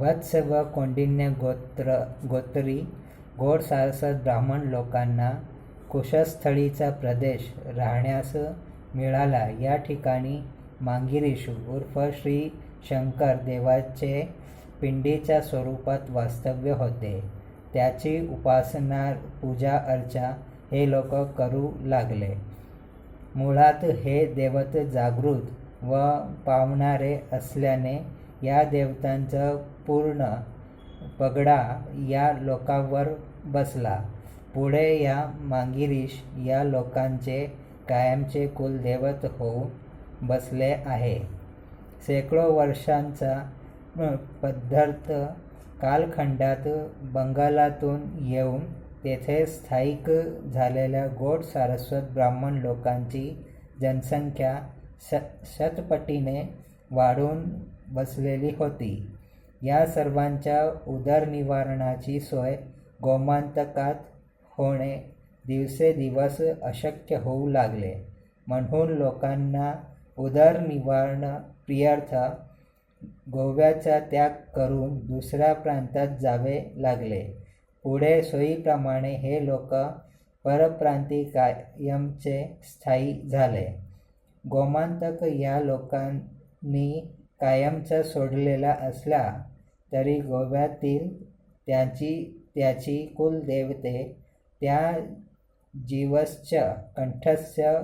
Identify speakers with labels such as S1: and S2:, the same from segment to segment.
S1: वत्स व कौंडिन्य गोत्र गोत्री गोड सारसत ब्राह्मण लोकांना कुशस्थळीचा प्रदेश राहण्यास मिळाला. या ठिकाणी मांगिरीशू उर्फ श्री शंकर देवाचे पिंडीच्या स्वरूपात वास्तव्य होते. त्याची उपासना पूजा अर्चा हे लोक करू लागले. मुळात हे देवत जागृत व पावणारे असल्याने या देवतांचा पूर्ण पगडा या लोकांवर बसला. पुढे या मांगिरीश या लोकांचे कायमचे कुलदैवत होऊन बसले आहे. शेकडो वर्षांचा पद्धत कालखंडात बंगालातून येऊन तेथे स्थायिक झालेल्या गोड सारस्वत ब्राह्मण लोकांची जनसंख्या श शतपटीने वाढून बसलेली होती. या सर्वांच्या उदरनिवारणाची सोय गोमांतकात होणे दिवसेदिवस अशक्य होऊ लागले. म्हणून लोकांना उदरनिवारण प्रियर्थ गोव्याचा त्याग करून दुसऱ्या प्रांतात जावे लागले. पुढे सोयीप्रमाणे हे लोक परप्रांती कायमचे स्थायी झाले. गोमांतक या लोकांनी कायमचा सोडलेला असला तरी गोव्यातील त्यांची त्याची कुलदेवते त्या जीवश्च कंठस्य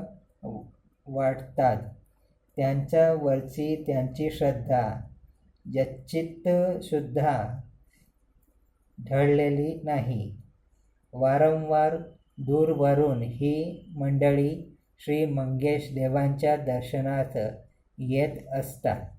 S1: वाटतात त्यांच्यावरची त्यांची श्रद्धा यच्चित्तसुद्धा ढळलेली नाही. वारंवार दूरवरून ही मंडळी श्री मंगेश देवांच्या दर्शनार्थ येत असतात.